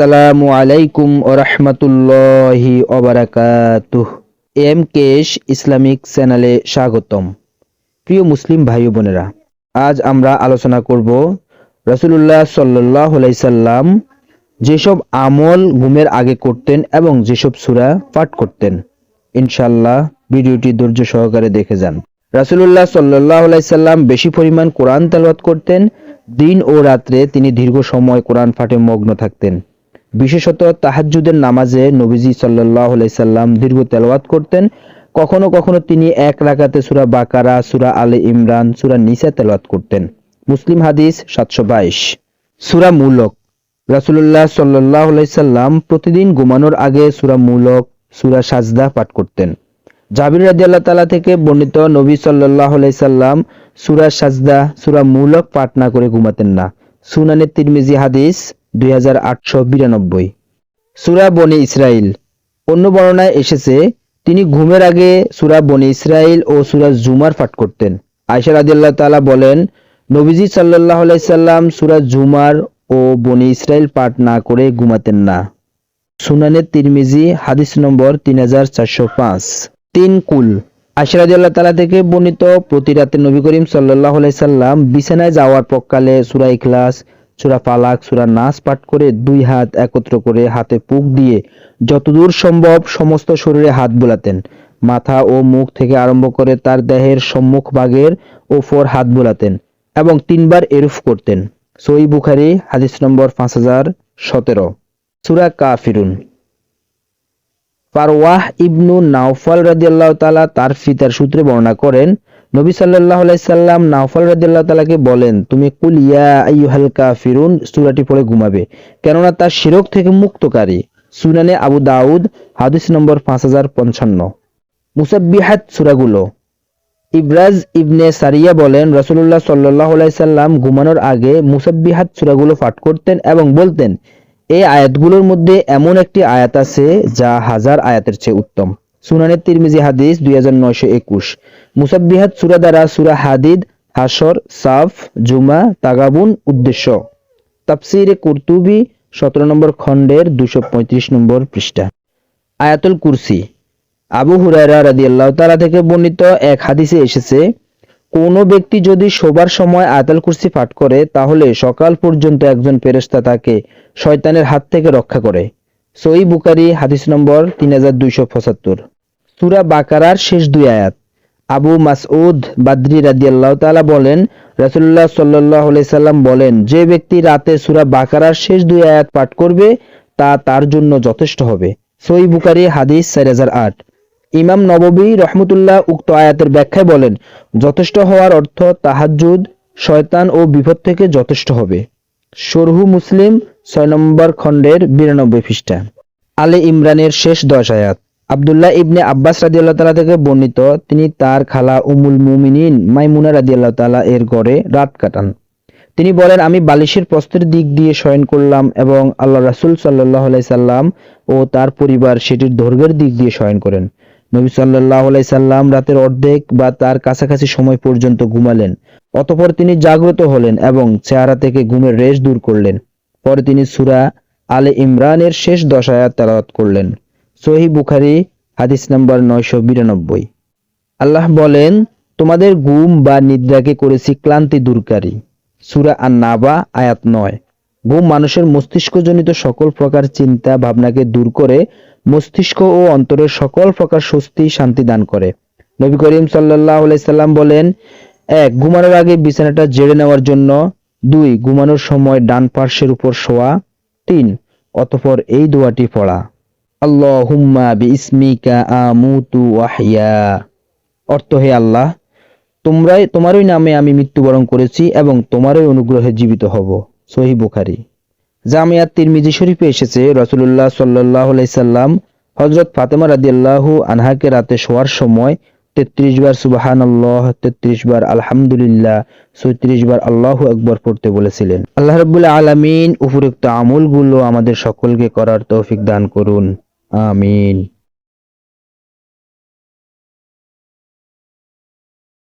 আসসালামু আলাইকুম ওরহমতুল্লাহি ওবারাকাতুহ এম কেশ ইসলামিক চ্যানেলে স্বাগতম। প্রিয় মুসলিম ভাই বোনেরা, আজ আমরা আলোচনা করব রসুল্লাহ সাল্লাহ সাল্লাম যেসব আমল ঘুমের আগে করতেন এবং যেসব সূরা পাঠ করতেন। ইনশাল্লাহ ভিডিওটি ধৈর্য সহকারে দেখে যান। রাসুলুল্লাহ সাল্লাহ সাল্লাম বেশি পরিমাণ কোরআন তেলাওয়াত করতেন। দিন ও রাত্রে তিনি দীর্ঘ সময় কোরআন ফাটে মগ্ন থাকতেন। বিশেষত তাহাজ্জুদের নামাজে নবীজি সাল্লাহ সাল্লাম দীর্ঘ তেলাওয়াত করতেন। কখনো কখনো তিনি এক রাকাতে সুরা বাকারা, সুরা আলে ইমরান, সুরা নিসা তেলাওয়াত করতেন। মুসলিম হাদিস সাতশো বাইশ। সুরা মূলক। রাসুলুল্লাহ সাল্লাহ সাল্লাম প্রতিদিন ঘুমানোর আগে সুরা মূলক, সুরা সাজদা পাঠ করতেন। জাবির রাদিয়াল্লাহ তালা থেকে বর্ণিত নবী আলাইহি সাল্লাম সূরা সাজদা, সুরা মূলক পাঠ না করে ঘুমাতেন না। সুনানের তিরমিজি হাদিস 2892 সূরা বনি ইসরাইল। অন্য বর্ণনায় এসেছে, তিনি ঘুমের আগে সূরা বনি ইসরাইল ও সুরা জুমার পাঠ করতেন। আয়েশা রাদিয়াল্লাহু তাআলা বলেন, নবীজি সাল্লাল্লাহু আলাইহি সাল্লাম সূরা জুমার ও বনি ইসরাইল পাঠ না করে ঘুমাতেন না। সুনানে তিরমিজি, হাদিস নম্বর তিন হাজার চারশো পাঁচ। তিন কুল। আশরাদি আল্লাহ তালা থেকে বর্ণিত, প্রতি রাতে নবী করিম সাল্লাহ সাল্লাম বিছানায় যাওয়ার পক্কালে সুরা ইখলাস সুরা ফালাক, সুরা নাস পাঠ করে দুই হাত একত্র করে হাতে পুক দিয়ে যতদূর সম্ভব সমস্ত শরীরে হাত বোলাতেন। মাথা ও মুখ থেকে আরম্ভ করে তার দেহের সম্মুখ ভাগের ওপর হাত বোলাতেন এবং তিনবার এরুফ করতেন। সই বুখারি, হাদিস নম্বর পাঁচ হাজার সতেরো। সুরা কাফিরুন। ফারওয়াহ ইবনু নাওফাল রাদিয়াল্লাহু তাআলা তার ফিতার সূত্রে বর্ণনা করেন, নবী সাল্লাল্লাহু আলাইহি সাল্লাম নাওফাল রাদিয়াল্লাহু তাআলাকে বলেন, তুমি কুল ইয়া আইয়ুহাল কাফিরুন সূরাটি পড়ে ঘুমাবে, কেননা তার শিরক থেকে মুক্তকারী। সুনানে আবু দাউদ, হাদিস নম্বর 5055 মুসাব্বিহাত সুরাগুলো। ইব্রাজ ইবনে সারিয়া বলেন রসুল্লাহ আলাইহি সাল্লাম ঘুমানোর আগে মুসাব্বিহাত সুরাগুলো পাঠ করতেন এবং বলতেন এই আয়াতগুলোর মধ্যে এমন একটি আয়াত আছে যা হাজার আয়াতের চেয়ে উত্তম। সুনানের তিরমিজি হাদিস দুই হাজার নয়শো একুশ। মুসাব্বিহাত সুরা দ্বারা সুরা হাদিদ হাসর সাফ, জুমা, তাগাবুন উদ্দেশ্য। তাফসিরে কুরতুবি সতেরো নম্বর খণ্ডের দুশো পঁয়ত্রিশ নম্বর পৃষ্ঠা। আয়াতুল কুরসি। আবু হুরায়রা রাদিয়াল্লাহু তাআলা থেকে বর্ণিত এক হাদিসে এসেছে কোনো ব্যক্তি যদি শোবার সময় আয়াতুল কুরসি পাঠ করে, তাহলে সকাল পর্যন্ত একজন ফেরেশতা তাকে শয়তানের হাত থেকে রক্ষা করে। সই বুকারি হাদিস নম্বর তিন হাজার দুইশো পঁচাত্তর। সুরা বাকারার শেষ দুই আয়াত। আবু মাসউদ বাদ্রি রাদিয়াল্লাহু তাআলা বলেন, রাসূলুল্লাহ সাল্লাল্লাহু আলাইহি সাল্লাম বলেন, যে ব্যক্তি রাতে সুরা বাকারার শেষ দুই আয়াত পাঠ করবে, তা তার জন্য যথেষ্ট হবে। সই বুকারি হাদিস চার হাজার আট। ইমাম নববী রহমতুল্লাহ উক্ত আয়াতের ব্যাখ্যায় বলেন, যথেষ্ট হওয়ার অর্থ তাহাজ্জুদ শয়তান ও বিপদ থেকে যথেষ্ট হবে। সরহু মুসলিম ছয় নম্বর খণ্ডের বিরানব্বই পৃষ্ঠা। আলে ইমরানের শেষ দশ আয়াত। আবদুল্লাহ ইবনে আব্বাস রাদিয়াল্লাহু তাআলা থেকে বর্ণিত, তিনি তার খালা উমুল মুমিনিন মাইমুনা রাদিয়াল্লাহু তাআলা এর ঘরে রাত কাটান। তিনি বলেন, আমি বালিশের প্রস্তের দিক দিয়ে শয়ন করলাম এবং আল্লাহ রাসুল আলাইহি সাল্লাম ও তার পরিবার সেটির দৈর্ঘ্যের দিক দিয়ে শয়ন করেন। নবী আলাইহি সাল্লাম রাতের অর্ধেক বা তার কাছাকাছি সময় পর্যন্ত ঘুমালেন। অতঃপর তিনি জাগ্রত হলেন এবং চেহারা থেকে ঘুমের রেশ দূর করলেন। পরে তিনি সূরা আলে ইমরানের শেষ দশ আয়াত তেলাওয়াত করলেন। সহি বুখারী, হাদিস নাম্বার নয়শো বিরানব্বই। আল্লাহ বলেন, তোমাদের ঘুম বা নিদ্রাকে করেছি ক্লান্তি দূরকারী। সুরা আর নাবা আয়াত নয়। ঘুম মানুষের মস্তিষ্কজনিত সকল প্রকার চিন্তা ভাবনাকে দূর করে মস্তিষ্ক ও অন্তরের সকল প্রকার স্বস্তি শান্তি দান করে। নবী করিম আলাইহি সাল্লাম বলেন, এক, ঘুমানোর আগে বিছানাটা জেড়ে নেওয়ার জন্য। দুই, ঘুমানোর সময় ডান পার্শ্বের উপর শোয়া। তিন, অতঃপর এই দোয়াটি পড়া। আল্লাহুম্মা বিইসমিকা আমুতু ওয়াহইয়া অর্থ হে আল্লাহ, তোমরাই তোমারই নামে আমি মৃত্যুবরণ করেছি এবং তোমারই অনুগ্রহে জীবিত হব। সহি বুখারী। জামিয়াত তিরমিজি শরীফে এসেছে রসুল্লাহ সাল্লাহ সাল্লাম হজরত ফাতেমা রাদিয়াল্লাহু আনহাকে রাতে শোয়ার সময় তেত্রিশ বার সুবাহান আল্লাহ তেত্রিশ বার আলহামদুলিল্লাহ চৌত্রিশ বার আল্লাহ আকবর পড়তে বলেছিলেন। আল্লাহ রবুল্লাহ আলমিন উপরোক্ত আমলগুলো আমাদের সকলকে করার তৌফিক দান করুন। আমিন।